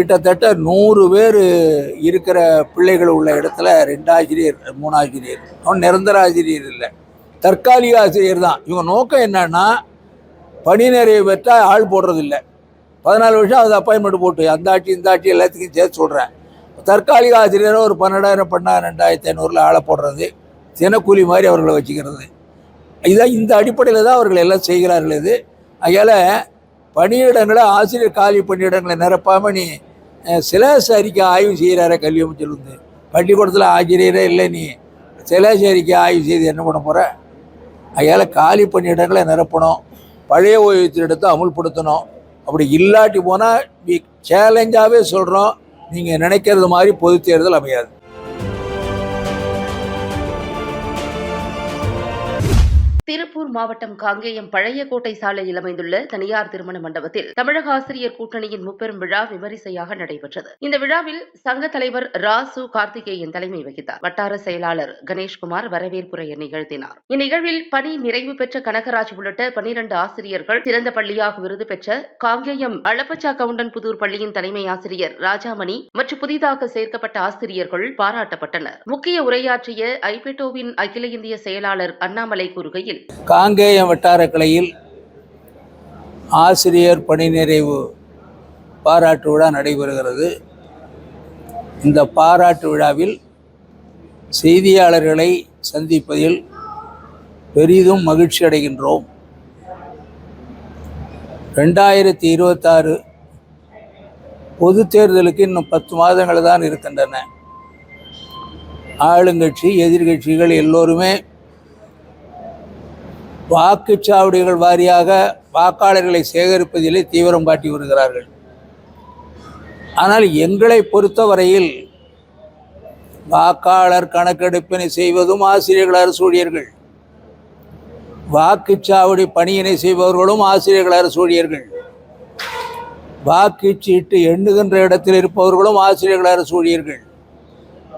கிட்டத்தட்ட நூறு பேர் இருக்கிற பிள்ளைகள் உள்ள இடத்துல ரெண்டு ஆசிரியர் மூணு ஆசிரியர் அவன் நிரந்தர ஆசிரியர் இல்லை. தற்காலிக ஆசிரியர் தான். இவங்க நோக்கம் என்னன்னா பணி நிறைவு பெற்றால் ஆள் போடுறதில்ல பதினாலு வருஷம் அது அப்பாயின்மெண்ட் போட்டு அந்த ஆட்சி இந்த ஆட்சி எல்லாத்துக்கும் சேர்த்து சொல்கிறேன் தற்காலிக ஆசிரியராக ஒரு பன்னெண்டாயிரம் பண்ணா ரெண்டாயிரத்தி ஐநூறில் ஆளை போடுறது தினக்கூலி மாதிரி அவர்களை வச்சுக்கிறது. இதான் இந்த அடிப்படையில் தான் அவர்கள் எல்லாம் செய்கிறார்கள் இது. அதனால் பணியிடங்களை ஆசிரியர் காலி பணியிடங்களை நிரப்பாமல் நீ அஹ், அறிக்கை ஆய்வு செய்கிறார கல்வி அமைச்சர் வந்து. பள்ளிக்கூடத்தில் ஆசிரியரே இல்லை நீ. சிலாஸ் அறிக்கை ஆய்வு செய்து என்ன பண்ண போகிற அதனால் காலி பணியிடங்களை நிரப்பணும். பழைய ஓய்வூதியத்தை அமுல்படுத்தணும். அப்படி இல்லாட்டி போனால் சேலஞ்சாகவே சொல்கிறோம் நீங்கள் நினைக்கிறது மாதிரி பொதுத் தேர்தல் அமையாது. திருப்பூர் மாவட்டம் காங்கேயம் பழைய கோட்டை சாலையில் அமைந்துள்ள தனியார் திருமண மண்டபத்தில் தமிழக ஆசிரியர் கூட்டணியின் முப்பெரும் விழா விமரிசையாக நடைபெற்றது. இந்த விழாவில் சங்க தலைவர் ராசு கார்த்திகேயன் தலைமை வகித்தார். வட்டார செயலாளர் கணேஷ்குமார் வரவேற்புரையை நிகழ்த்தினார். இந்நிகழ்வில் பணி நிறைவு பெற்ற கனகராஜ் உள்ளிட்ட பனிரண்டு ஆசிரியர்கள் சிறந்த பள்ளியாக விருது பெற்ற காங்கேயம் அளப்பச்சா கவுண்டன் புதூர் பள்ளியின் தலைமை ஆசிரியர் ராஜாமணி மற்றும் புதிதாக சேர்க்கப்பட்ட ஆசிரியர்கள் பாராட்டப்பட்டனர். முக்கிய உரையாற்றிய ஐபெட்டோவின் அகில இந்திய செயலாளர் அண்ணாமலை கூறுகையில் காங்கேயம் வட்டார கலையில் ஆசிரியர் பணி நிறைவு பாராட்டு விழா நடைபெறுகிறது. இந்த பாராட்டு விழாவில் செய்தியாளர்களை சந்திப்பதில் பெரிதும் மகிழ்ச்சி அடைகின்றோம். ரெண்டாயிரத்தி இருபத்தாறு பொது தேர்தலுக்கு இன்னும் பத்து மாதங்கள் தான் இருக்கின்றன. ஆளுங்கட்சி எதிர்கட்சிகள் எல்லோருமே வாக்குச்சாவடிகள் வாரியாக வாக்காளர்களை சேகரிப்பதிலே தீவிரம் காட்டி வருகிறார்கள். ஆனால் எங்களை பொறுத்தவரையில் வாக்காளர் கணக்கெடுப்பினை செய்வதும் ஆசிரியர்கள் அரசு ஊழியர்கள். வாக்குச்சாவடி பணியினை செய்பவர்களும் ஆசிரியர்கள் அரசு ஊழியர்கள். வாக்குச்சீட்டு எண்ணுகின்ற இடத்தில் இருப்பவர்களும் ஆசிரியர்கள் அரசு ஊழியர்கள்.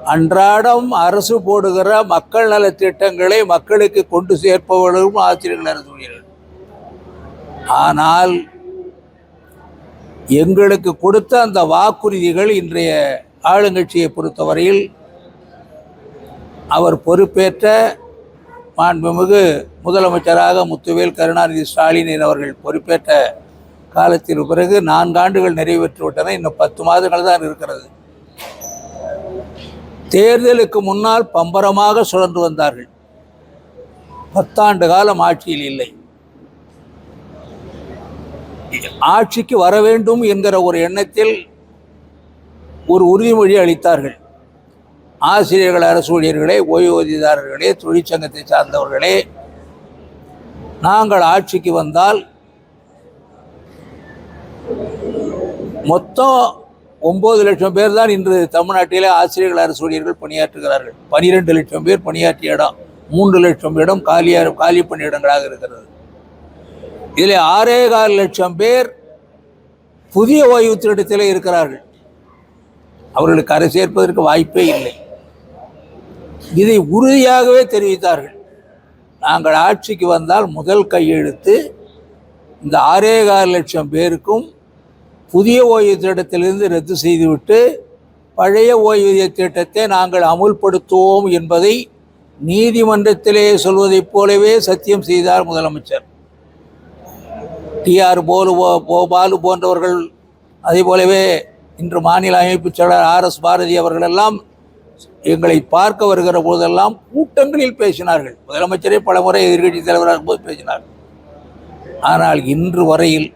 அன்றாடம் அரசு போடுகிற மக்கள் நலத்திட்டங்களை மக்களுக்கு கொண்டு சேர்ப்பவர்களும் ஆசிரியர்கள் அரசு ஆனால் எங்களுக்கு கொடுத்த அந்த வாக்குறுதிகள் இன்றைய ஆளுங்கட்சியை பொறுத்தவரையில் அவர் பொறுப்பேற்ற மாண்புமிகு முதலமைச்சராக முத்துவேல் கருணாநிதி ஸ்டாலின் அவர்கள் பொறுப்பேற்ற காலத்திற்கு பிறகு நான்காண்டுகள் நிறைவேற்றி விட்டன இன்னும் பத்து மாதங்கள் தான் இருக்கிறது. தேர்தலுக்கு முன்னால் பம்பரமாக சுழன்று வந்தார்கள். பத்தாண்டு காலம் ஆட்சியில் இல்லை. ஆட்சிக்கு வர வேண்டும் என்கிற ஒரு எண்ணத்தில் ஒரு உறுதிமொழி அளித்தார்கள். ஆசிரியர்கள் அரசு ஊழியர்களே ஓய்வூதியதாரர்களே தொழிற்சங்கத்தை சார்ந்தவர்களே நாங்கள் ஆட்சிக்கு வந்தால் மொத்தம் ஒம்பது லட்சம் பேர் தான் இன்று தமிழ்நாட்டிலே ஆசிரியர்கள் அரசு ஊழியர்கள் பணியாற்றுகிறார்கள். பனிரெண்டு லட்சம் பேர் பணியாற்றிய இடம் மூன்று லட்சம் இடம் காலியாக காலி பணியிடங்களாக இருக்கிறது. இதில் ஆறே கால் லட்சம் பேர் புதிய ஓய்வு திட்டத்திலே இருக்கிறார்கள். அவர்களுக்கு அரை சேர்ப்பதற்கு வாய்ப்பே இல்லை. இதை உறுதியாகவே தெரிவித்தார்கள். நாங்கள் ஆட்சிக்கு வந்தால் முதல் கையெழுத்து இந்த ஆறே கால் லட்சம் பேருக்கும் புதிய ஓய்வு திட்டத்திலிருந்து ரத்து செய்துவிட்டு பழைய ஓய்வூதிய திட்டத்தை நாங்கள் அமுல்படுத்துவோம் என்பதை நீதிமன்றத்திலே சொல்வதைப் போலவே சத்தியம் செய்தார் முதலமைச்சர். டிஆர் போலு போ- போ பாலு போன்றவர்கள் அதே போலவே இன்று மாநில அமைப்புச் செயலாளர் ஆர் எஸ் பாரதி அவர்களெல்லாம் எங்களை பார்க்க வருகிற போதெல்லாம் கூட்டங்களில் பேசினார்கள். முதலமைச்சரே பலமுறை எதிர்க்கட்சி தலைவராக போது பேசினார். ஆனால் இன்று வரையில்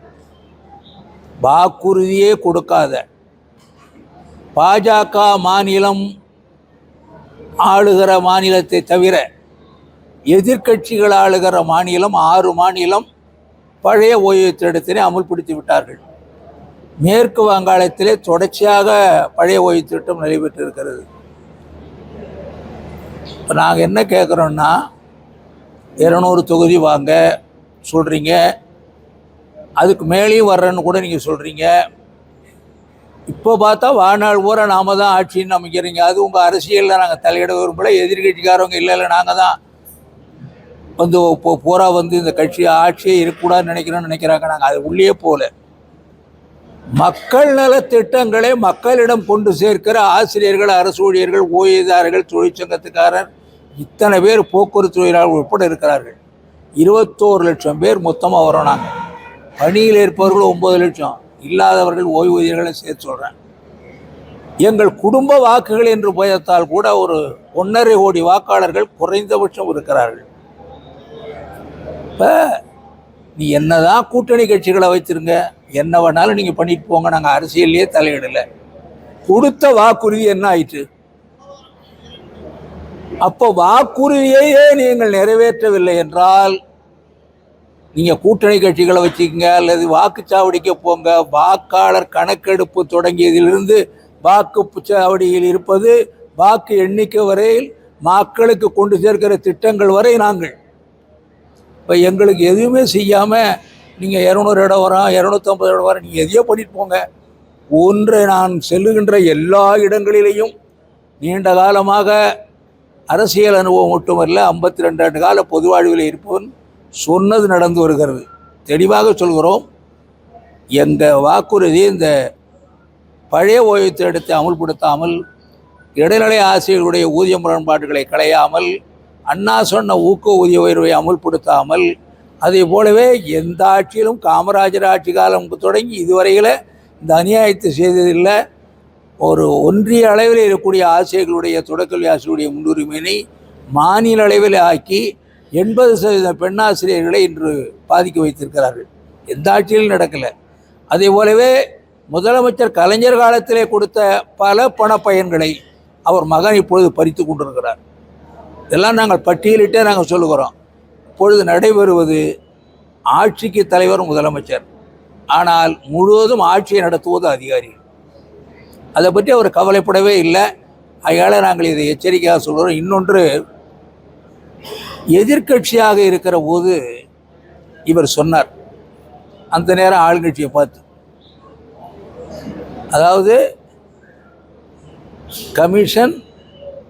வாக்குறுதியே கொடுக்காத. பாஜக மாநிலம் ஆளுகிற மாநிலத்தை தவிர எதிர்க்கட்சிகள் ஆளுகிற மாநிலம் ஆறு மாநிலம் பழைய ஓய்வு திட்டத்தினை அமுல்படுத்தி விட்டார்கள். மேற்கு வங்காளத்திலே தொடர்ச்சியாக பழைய ஓய்வு திட்டம் நடைபெற்றிருக்கிறது. இப்போ நாங்கள் என்ன கேட்குறோன்னா இரநூறு தொகுதி வாங்க சொல்கிறீங்க அதுக்கு மேலேயும் வர்றேன்னு கூட நீங்கள் சொல்கிறீங்க இப்போ பார்த்தா வாழ்நாள் பூரா நாம தான் ஆட்சின்னு அமைக்கிறீங்க அது உங்கள் அரசியலில் நாங்கள் தலையிட விரும்பல எதிர்கட்சிக்காரவங்க இல்லை இல்லை நாங்கள் தான் வந்து இப்போ பூரா வந்து இந்த கட்சி ஆட்சியே இருக்கக்கூடாதுன்னு நினைக்கிறோன்னு நினைக்கிறாங்க. நாங்கள் அது உள்ளே போகல மக்கள் நலத் திட்டங்களை மக்களிடம் கொண்டு சேர்க்கிற ஆசிரியர்கள் அரசு ஊழியர்கள் ஓய்வுதாரர்கள் தொழிற்சங்கத்துக்காரர் இத்தனை பேர் போக்குவரத்து தொழிலாளர்கள் உட்பட இருக்கிறார்கள். இருபத்தோரு லட்சம் பேர் மொத்தமாக வரோம் நாங்கள் பணியில் இருப்பவர்கள் ஒம்பது லட்சம். இல்லாதவர்கள் ஓய்வூதியர்களை சேர்த்து சொல்கிறேன் எங்கள் குடும்ப வாக்குகள் என்று பயத்தால் கூட ஒரு ஒன்றரை கோடி வாக்காளர்கள் குறைந்தபட்சம் இருக்கிறார்கள். இப்போ நீ என்னதான் கூட்டணி கட்சிகளை வச்சுருங்க என்ன வேணாலும் நீங்கள் பண்ணிட்டு போங்க நாங்கள் அரசியல்லையே தலையிடலை. கொடுத்த வாக்குறுதி என்ன ஆயிற்று? அப்போ வாக்குறுதியையே நீங்கள் நிறைவேற்றவில்லை என்றால் நீங்கள் கூட்டணி கட்சிகளை வச்சுக்கோங்க அல்லது வாக்குச்சாவடிக்கு போங்க. வாக்காளர் கணக்கெடுப்பு தொடங்கியதிலிருந்து வாக்கு சாவடியில் இருப்பது வாக்கு எண்ணிக்கை வரையில் மக்களுக்கு கொண்டு சேர்க்கிற திட்டங்கள் வரை நாங்கள். இப்போ எங்களுக்கு எதுவுமே செய்யாமல் நீங்கள் இரநூறு இடம் வரோம் இரநூத்தம்பது இடம் வரோம் நீங்கள் எதையோ பண்ணிட்டு போங்க. ஒன்றை நான் செல்லுகின்ற எல்லா இடங்களிலேயும் நீண்ட காலமாக அரசியல் அனுபவம் மட்டுமல்ல ஐம்பத்தி ரெண்டு ஆண்டு கால பொது வாழ்வில் இருப்பவன் சொன்னது நடந்து வருகிறது. தெளிவாக சொல்கிறோம் எங்கள் வாக்குறுதி இந்த பழைய ஓய்வுத்திட்டத்தை அமுல்படுத்தாமல் இடைநிலை ஆசிரியர்களுடைய ஊதிய முரண்பாடுகளை களையாமல் அண்ணா சொன்ன ஊக்க ஊதிய உயர்வை அமுல்படுத்தாமல் அதே போலவே எந்த ஆட்சியிலும் காமராஜர் ஆட்சி காலம் தொடங்கி இதுவரையில் இந்த அநியாயத்தை செய்ததில்லை. ஒரு ஒன்றிய அளவில் இருக்கக்கூடிய ஆசிரியர்களுடைய தொடக்கல்வி ஆசிரியருடைய முன்னுரிமையினை மாநில அளவில் ஆக்கி எண்பது சதவீத பெண்ணாசிரியர்களை இன்று பாதிக்க வைத்திருக்கிறார்கள். எந்த ஆட்சியிலும் நடக்கலை. அதே போலவே முதலமைச்சர் கலைஞர் காலத்திலே கொடுத்த பல பண பயன்களை அவர் மகன் இப்பொழுது பறித்து கொண்டிருக்கிறார். இதெல்லாம் நாங்கள் பட்டியலிட்டே நாங்கள் சொல்லுகிறோம். இப்பொழுது நடைபெறுவது ஆட்சிக்கு தலைவர் முதலமைச்சர். ஆனால் முழுவதும் ஆட்சியை நடத்துவது அதிகாரிகள். அதை பற்றி அவர் கவலைப்படவே இல்லை. அதனால் நாங்கள் இதை எச்சரிக்கையாக சொல்கிறோம். இன்னொன்று எதிர்க்கட்சியாக இருக்கிற போது இவர் சொன்னார். அந்த நேரம் ஆளுங்கட்சியை பார்த்து. அதாவது கமிஷன்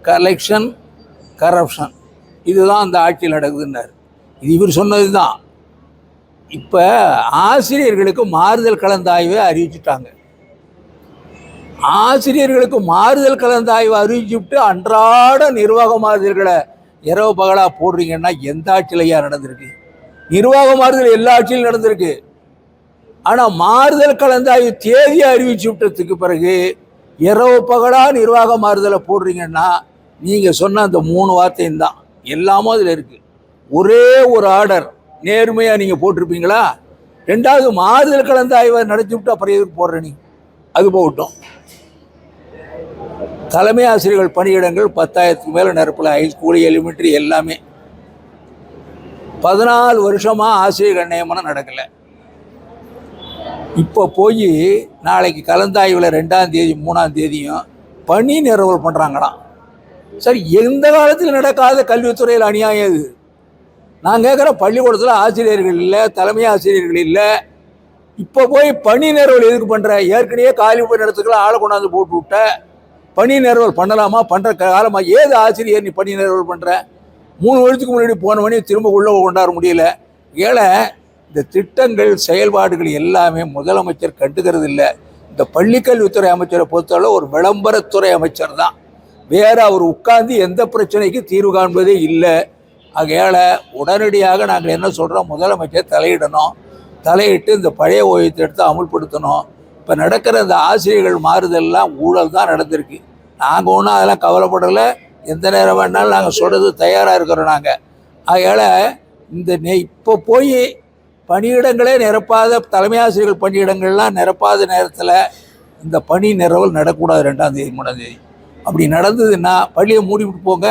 கலெக்ஷன் கரப்ஷன் இதுதான் அந்த ஆட்சியில் நடக்குதுன்னார். இது இவர் சொன்னது தான் இப்போ ஆசிரியர்களுக்கு மாறுதல் கலந்தாய்வை அறிவிச்சிட்டாங்க. ஆசிரியர்களுக்கு மாறுதல் கலந்தாய்வு அறிவிச்சுட்டு அன்றாட நிர்வாக மாறுதல்களை இரவு பகலாக போடுறீங்கன்னா எந்த ஆட்சியிலையா நடந்திருக்கு? நிர்வாக மாறுதல் எல்லா ஆட்சியிலும் நடந்திருக்கு. ஆனால் மாறுதல் கலந்தாய்வு தேதியை அறிவிச்சு விட்டதுக்கு பிறகு இரவு பகலாக நிர்வாக மாறுதலை போடுறீங்கன்னா நீங்கள் சொன்ன அந்த மூணு வார்த்தையும் தான். எல்லாமும் அதில் இருக்குது ஒரே ஒரு ஆர்டர் நேர்மையாக நீங்கள் போட்டிருப்பீங்களா? ரெண்டாவது மாறுதல் கலந்தாய்வை நடத்தி விட்டு அப்புறம் எதுக்கு போடுற நீ? அது போகட்டும். தலைமை ஆசிரியர்கள் பணியிடங்கள் பத்தாயிரத்துக்கு மேலே நிரப்பல ஹைஸ்கூல் எலிமெண்ட்ரி எல்லாமே. பதினாலு வருஷமாக ஆசிரியர்கள் நியமனம் நடக்கலை. இப்போ போய் நாளைக்கு கலந்தாய்வில் ரெண்டாம் தேதி மூணாம் தேதியும் பணி நிரவல் பண்ணுறாங்களாம் சரி எந்த காலத்தில் நடக்காத கல்வித்துறையில் அநியாயம் இது? நான் கேட்குற பள்ளிக்கூடத்தில் ஆசிரியர்கள் இல்லை தலைமை ஆசிரியர்கள் இல்லை. இப்போ போய் பணி நிரவல் எதுக்கு பண்ணுற ஏற்கனவே காலி போய் இடத்துக்குலாம் ஆளை கொண்டாந்து போட்டு விட்ட. பணி நிறுவல் பண்ணலாமா? பண்ணுற காலமாக ஏது ஆசிரியர் நீ பணி நிறுவல் பண்ணுற மூணு வருஷத்துக்கு முன்னாடி போன மணி திரும்ப உள்ளே கொண்டாட முடியல. ஏழை இந்த திட்டங்கள் செயல்பாடுகள் எல்லாமே முதலமைச்சர் கண்டுக்கிறது இல்லை இந்த பள்ளிக்கல்வித்துறை அமைச்சரை பொறுத்தளவு ஒரு விளம்பரத்துறை அமைச்சர் தான். வேறு அவர் உட்கார்ந்து எந்த பிரச்சனைக்கு தீர்வு காண்பதே இல்லை. ஆகையால் உடனடியாக நாங்கள் என்ன சொல்கிறோம் முதலமைச்சர் தலையிடணும். தலையிட்டு இந்த பழைய ஓய்வூதியத்தை அமுல்படுத்தணும். இப்போ நடக்கிற இந்த ஆசிரியர்கள் மாறுதல்லாம் ஊழல் தான் நடந்திருக்கு. நாங்கள் ஒன்றும் அதெல்லாம் கவலைப்படலை. எந்த நேரம் வேணாலும் நாங்கள் சொல்கிறது தயாராக இருக்கிறோம் நாங்கள் ஆகையால் இந்த நெ இப்போ போய் பணியிடங்களே நிரப்பாத தலைமை ஆசிரியர்கள் பணியிடங்கள்லாம் நிரப்பாத நேரத்தில் இந்த பணி நிரவல் நடக்கூடாது ரெண்டாம் தேதி மூணாம் தேதி. அப்படி நடந்ததுன்னா பள்ளியை மூடிவிட்டு போங்க.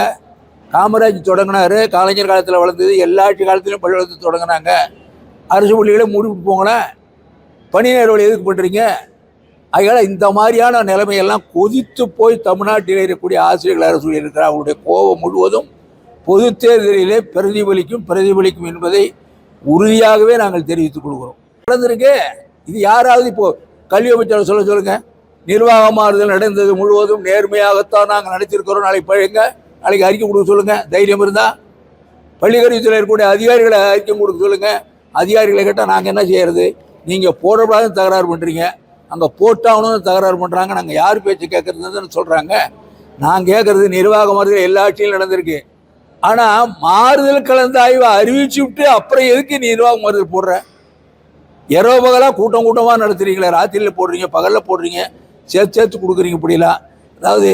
காமராஜ் தொடங்கினார். கலைஞர் காலத்தில் வளர்ந்தது. எல்லா ஆட்சி காலத்திலும் பள்ளிக்கூடத்தை தொடங்கினாங்க. அரசு பள்ளிகளை மூடிவிட்டு போங்களேன். பணி நேரம் எதுக்கு பண்ணுறீங்க அதனால் இந்த மாதிரியான நிலைமையெல்லாம் கொதித்து போய் தமிழ்நாட்டில் இருக்கக்கூடிய ஆசிரியர்கள் அரசு இருக்கிற அவங்களுடைய கோபம் முழுவதும் பொது தேர்தலிலே பிரதிபலிக்கும் பிரதிபலிக்கும் என்பதை உறுதியாகவே நாங்கள் தெரிவித்துக் கொள்கிறோம். நடந்திருக்கு. இது யாராவது இப்போ கல்வி அமைச்சர் சொல்ல சொல்லுங்க. நிர்வாக மாறுதல் நடந்தது முழுவதும் நேர்மையாகத்தான் நாங்கள் நடத்திருக்கிறோம் நாளைக்கு பழங்க நாளைக்கு அறிக்கை கொடுக்க சொல்லுங்க. தைரியம் இருந்தால் பள்ளிக்கல்வித்துறை இருக்கக்கூடிய அதிகாரிகளை அறிக்கை கொடுக்க சொல்லுங்க. அதிகாரிகளை கேட்டால் நாங்கள் என்ன செய்யறது? நீங்கள் போடக்கூடாதுன்னு தகராறு பண்ணுறீங்க அங்கே போட்டாகணும்னு தகராறு பண்ணுறாங்க நாங்கள் யார் பேச்சு கேட்குறதுன்னு சொல்கிறாங்க நான் கேட்குறது நிர்வாக மாறுதல் எல்லா ஆட்சியிலும் நடந்திருக்கு. ஆனால் மாறுதல் கலந்த ஆய்வை அறிவிச்சு விட்டு அப்புறம் எதுக்கு நிர்வாக மாறுதல் போடுற? இரவு பகலாக கூட்டம் கூட்டமாக நடத்துறீங்களே. ராத்திரியில் போடுறீங்க பகலில் போடுறீங்க. சேர்த்து சேர்த்து கொடுக்குறீங்க இப்படிலாம் அதாவது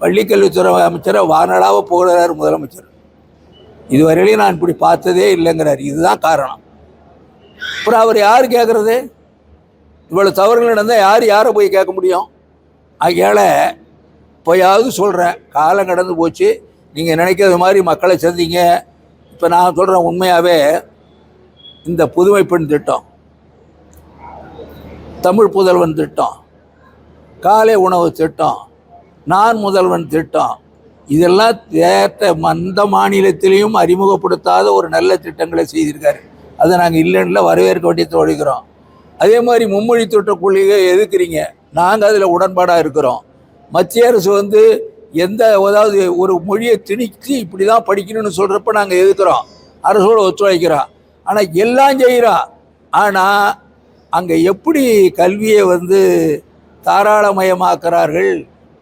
பள்ளிக்கல்வித்துறை அமைச்சரை வானலாக புகழார் முதலமைச்சர். இதுவரையிலையும் நான் இப்படி பார்த்ததே இல்லைங்கிறார். இதுதான் காரணம். அப்புறம் அவர் யார் கேட்குறது இவ்வளோ தவறுகள் நடந்தால் யார் யாரை போய் கேட்க முடியும்? ஆகையால் இப்போயாவது சொல்கிறேன் காலம் கடந்து போச்சு. நீங்கள் நினைக்கிறது மாதிரி மக்களை சந்திங்க. இப்போ நான் சொல்கிறேன் உண்மையாகவே இந்த புதுமை பெண் திட்டம் தமிழ் புதல்வன் திட்டம் காலை உணவு திட்டம் நான் முதல்வன் திட்டம் இதெல்லாம் தேட்ட மந்த மாநிலத்திலையும் அறிமுகப்படுத்தாத ஒரு நல்ல திட்டங்களை செய்திருக்காரு. அதை நாங்கள் இல்லைன்னு வரவேற்க வேண்டிய தொழிக்கிறோம் அதே மாதிரி மும்மொழி தொற்ற கொள்கையை எதுக்குறீங்க நாங்கள் அதில் உடன்பாடாக இருக்கிறோம். மத்திய அரசு வந்து எந்த அதாவது ஒரு மொழியை திணித்து இப்படி தான் படிக்கணும்னு சொல்கிறப்ப நாங்கள் எதுக்குறோம் அரசோடு ஒத்துழைக்கிறோம். ஆனால் எல்லாம் செய்கிறோம் ஆனால் அங்கே எப்படி கல்வியை வந்து தாராளமயமாக்குறார்கள்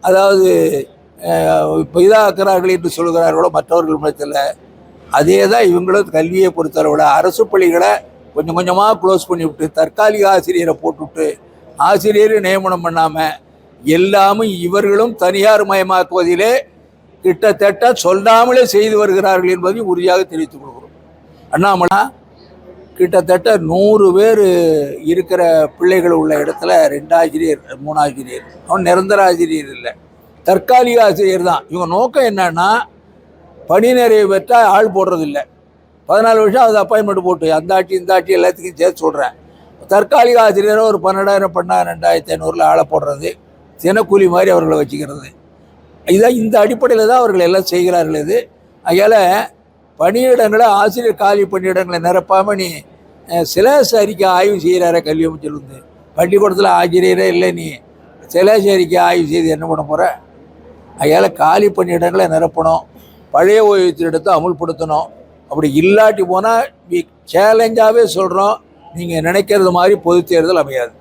அதாவது இப்போ இதாக்குறார்கள் என்று சொல்கிறார்களோ மற்றவர்கள் மத்தியில் அதே தான் இவங்களும் கல்வியை பொறுத்தளவில் அரசு பள்ளிகளை கொஞ்சம் கொஞ்சமாக க்ளோஸ் பண்ணிவிட்டு தற்காலிக ஆசிரியரை போட்டுவிட்டு ஆசிரியர் நியமனம் பண்ணாமல் எல்லாமே இவர்களும் தனியார் மயமாக்குவதிலே கிட்டத்தட்ட சொல்லாமலே செய்து வருகிறார்கள் என்பதை உறுதியாக தெரிவித்துக் கொள்கிறோம். அண்ணாமலா கிட்டத்தட்ட நூறு பேர் இருக்கிற பிள்ளைகள் உள்ள இடத்துல ரெண்டு ஆசிரியர் மூணு ஆசிரியர். அவன் நிரந்தர ஆசிரியர் இல்லை. தற்காலிக ஆசிரியர் தான். இவங்க நோக்கம் என்னன்னா பணி நிறைவு பெற்றால் ஆள் போடுறதில்ல. பதினாலு வருஷம் அது அப்பாயின்மெண்ட் போட்டு அந்த ஆட்சி இந்த ஆட்சி எல்லாத்துக்கும் சேர்த்து சொல்கிறேன் தற்காலிக ஆசிரியரை ஒரு பன்னெண்டாயிரம் பண்ணா ரெண்டாயிரத்தி ஐநூறில் ஆளை போடுறது தினக்கூலி மாதிரி அவர்களை வச்சுக்கிறது. இதான் இந்த அடிப்படையில் தான் அவர்கள் எல்லாம் செய்கிறார்கள் இது. அதனால் பணியிடங்களை ஆசிரியர் காலி பணியிடங்களை நிரப்பாமல் நீ அஹ், அறிக்கை ஆய்வு செய்கிறார கல்வி அமைச்சர் வந்து பள்ளிக்கூடத்தில் ஆசிரியரே இல்லை நீ சிலாசு அறிக்கை ஆய்வு செய்து என்ன பண்ண போகிற அதனால் காலி பணியிடங்களை நிரப்பணும். பழைய ஓய்வூதியத்தை அமுல்படுத்தணும். அப்படி இல்லாட்டி போனால் சேலஞ்சாகவே சொல்கிறோம் நீங்கள் நினைக்கிறது மாதிரி பொதுத் தேர்தல் அமையாது.